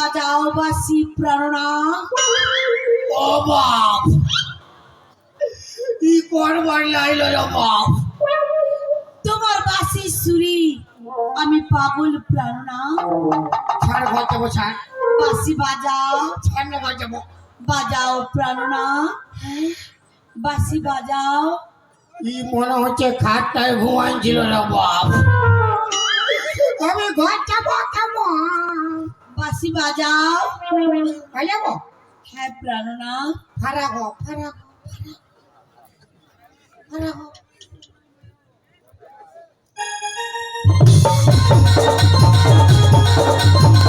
বাজাও বাসি প্রাণনা ও বাপ ই করবার লাইল রে বাপ। তোমার বাসি সুরি আমি পাগল প্রাণনা। ছাড় ঘর যাব ছাড়। বাসি বাজাও। ছাড় না ঘর যাব। বাজাও প্রাণনা। বাসি বাজাও। ই মনে হচ্ছে খাটটায় ঘুমাইছিল রে বাপ। আমি ঘর যাব কেমন? বাসি বাজাও। বাজাবো? যাব হ্যাঁ প্রাণনা ফারাগ ফারাগ ফারাগ ঘর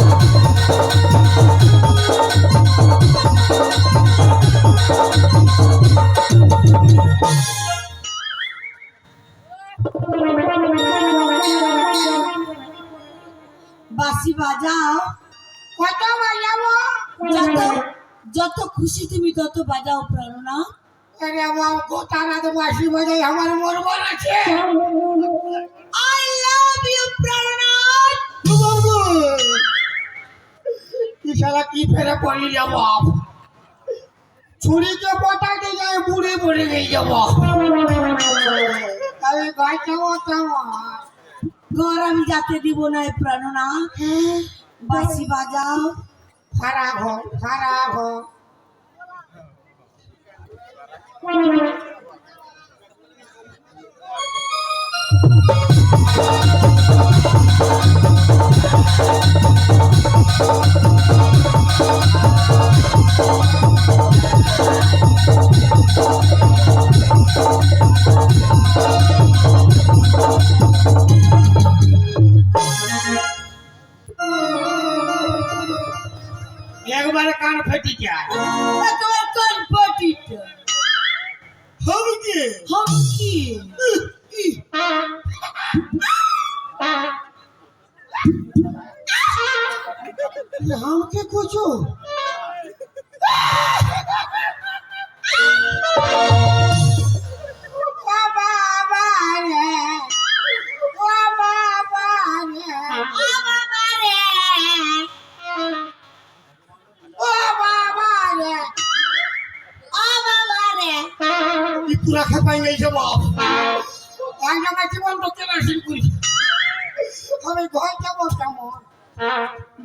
খুশি তুমি তত বাজাও প্রাণনা। আরে গোতারা তো বাসি বাজাই আমার মরবার আছে। আই লাভ ইউ প্রাণনা। কি শালা কি ফেরে ছুরিকে পটাতে বুড়ে পড়ে গেই যাব আমি গাছ যাব ঘর আমি যাতে দিব না এ প্রাণনা। বাসি বাজাও। খারা ঘর খারা ঘর একবারে কান ফেটি যায়। হম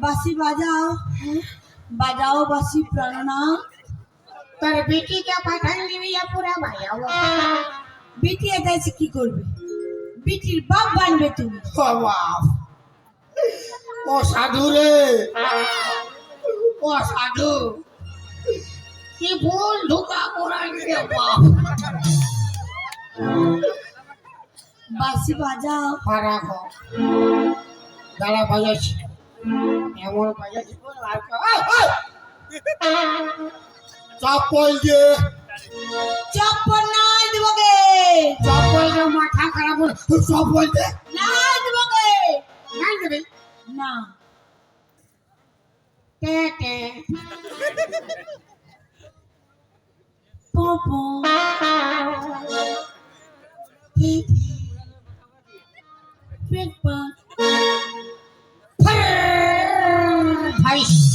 বাসি বাজাও বাজাও বাসি প্রাণনা তোর বেটিকে পাঠাই দিবি পুরা ভাইয়াবো বিটি এটাইছে কি করবে? বিটির বাপ বানবে তুমি। ও বাপ। ও সাধু রে। ও সাধু। কি ভুল ঢুকা রে বাপ। বাসি বাজাও। পারা দাঁড়া বাজাচ্ছি। এমন বাজাচ্ছি আর কা- আয়, আয়! চপ্পল যে চপ্পল নাই দিবগে চপ্পল যে মাথা খারাপ হলো চপ্পল যে নাই দিবগে নাই দেবে না টে টে পপো পেপা Christ.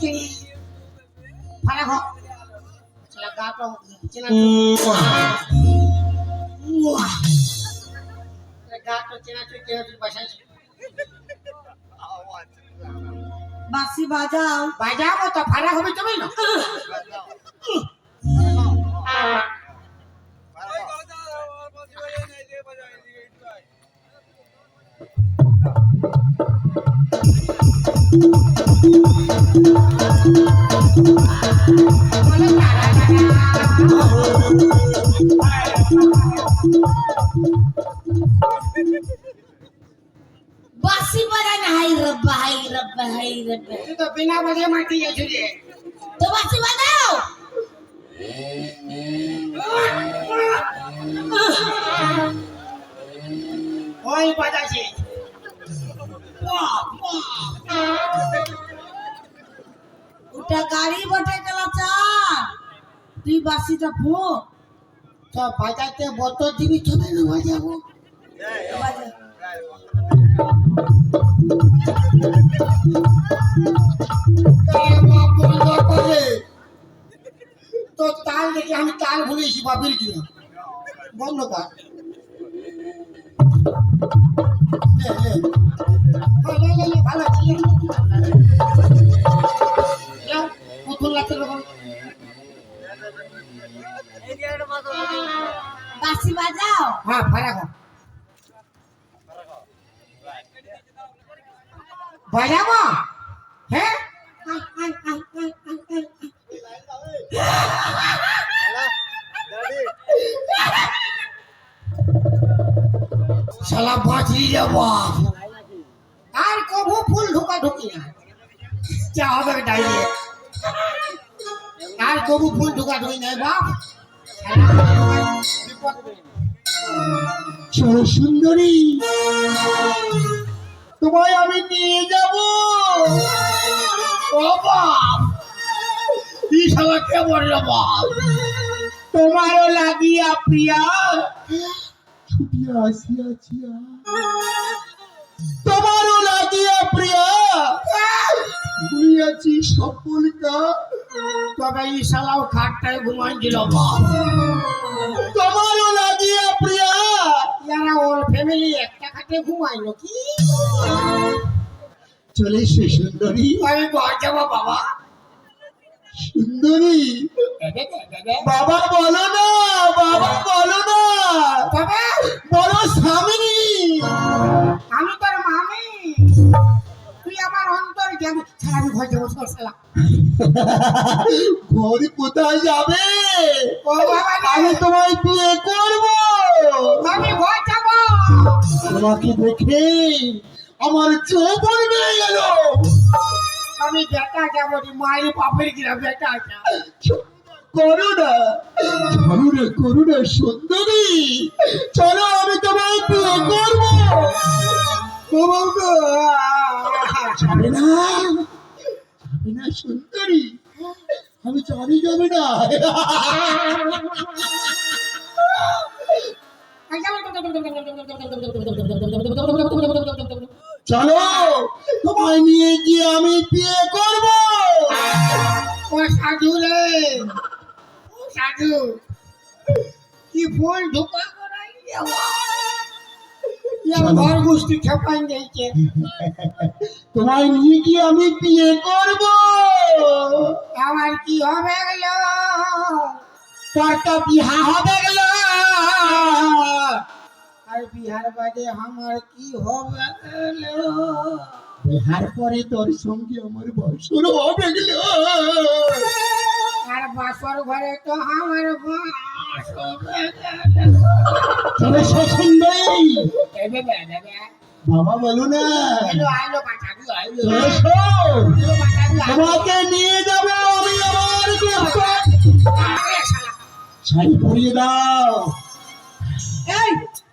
কে চেনা গাটো চেনা চুই চেনা বাঁশি বাজাও বাজাবো তো ভাড়া হবে তুমি না তো বিনা বাজে মাটি রে তো বাঁশি বাজাও ওই বাজাছে ওটা গাড়ি বটে গেল চার তুই বাঁশিটা ফো তো বাজাতে বতর দিবি তবে না বাজাবো বাজা। তো তাল দেখে আমি তাল ভুলেছি কিনা? বন্ধ কর। ভালো পুতুল ব্যাপার। বাঁশি বাজাও হ্যাঁ ভাড়া বাজাবো? হ্যাঁ। শালা বাঁচি যাব আর কবু ফুল ঢোকা ঢুকি না। যা হবে ডাইরে আর কবু ফুল ঢোকা ঢুকি নাই বাপ। সুন্দরী। তোমায় আমি নিয়ে যাব। শালা কে বাপ? তোমারও লাগিয়া প্রিয়া। ছুটিয়া আসিয়াছি তোমারও লাগিয়া প্রিয়া। ঘুমিয়াছি সকল কাজ তবে ই শালাও খাটটায় ঘুমাইছিল বাপ। তোমারও লাগিয়া প্রিয়া। ইয়ারা ওর ফ্যামিলি একটা খাটে ঘুমাইলো কি চলে সে সুন্দরী। আমি ঘর যাব বাবা। সুন্দরী। বাবা বলো না বাবা বলো না। তবে বলো স্বামী আমি তোর মামি। তুই আমার অন্তর ছাড়া আমি ঘর যাব সর শালা। ঘর কোথায় যাবে? বাবা আমি তোমায় বিয়ে করব। আমি ঘর তোমাকে দেখে আমার বেড়ে গেল। আমি বেটা যাব মায়ের বাপের কিনা বেটা? করুণা করুণা করুণা সুন্দরী। চলো আমি তোমায় বিয়ে করব। যাবে না যাবে না সুন্দরী। আমি জানি যাবে না। চলো তোমায় নিয়ে গিয়ে আমি বিয়ে করব। ও সাধু রে। ও সাধু। কি ফোন ঢোকা করাই ঘর গোষ্ঠী খেপাই গেছে তোমায় নিয়ে গিয়ে আমি বিয়ে করব। আমার কি হবে গেল? তোর তো বিহা হবে গেল। আর বিহার বাদে আমার কি হবে বিহার পরে তোর সঙ্গে আমার বছর হবে গেল আর বাসর ঘরে তো আমার বাবা বলো না। তোমাকে নিয়ে যাব আমি আমার শাড়ি পরিয়ে দাও। এই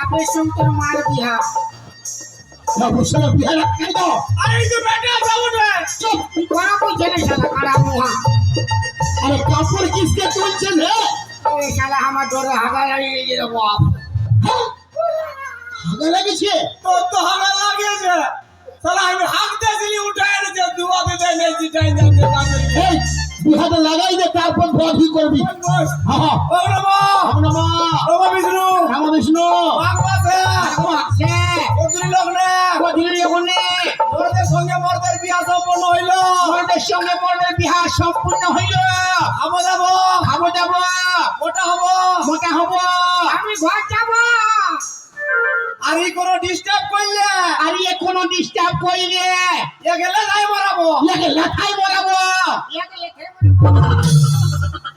বাপের সন্তান মার বিহা না বুঝছ না বিহা রাখতে দাও আরে এই যে আমি হাগতেছিলি উঠায় না বিহাতে লাগাই দে তারপর করবি। বিষ্ণু। রাম বিষ্ণু। কদিলি কোনে মরদের সঙ্গে মরদের বিয়া সম্পন্ন হইল। মোদের সঙ্গে মোদের বিহা সম্পূর্ণ হইল। খাব যাব। খাব যাব। ওটা হব। মোটা হব। আমি ঘর যাব আরে কোনো ডিস্টার্ব কইলে আরে কোনো ডিস্টার্ব কইলে এগেলে নাই মরাবো। এগেলে খাই মরাবো। এগেলে খাই মরাবো।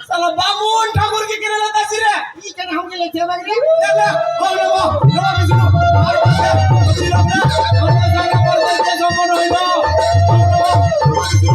সালা বামুন ঠাকুর কি কেনে লাতাছি রে। কি কেনে হাম গেলে ছে বাগরে এগেলে ও নো নো নো বিসু নো আর বসে বসি রব না। ও জায়গা পড়তে যে সম্পন্ন হইবো ও নো নো বিসু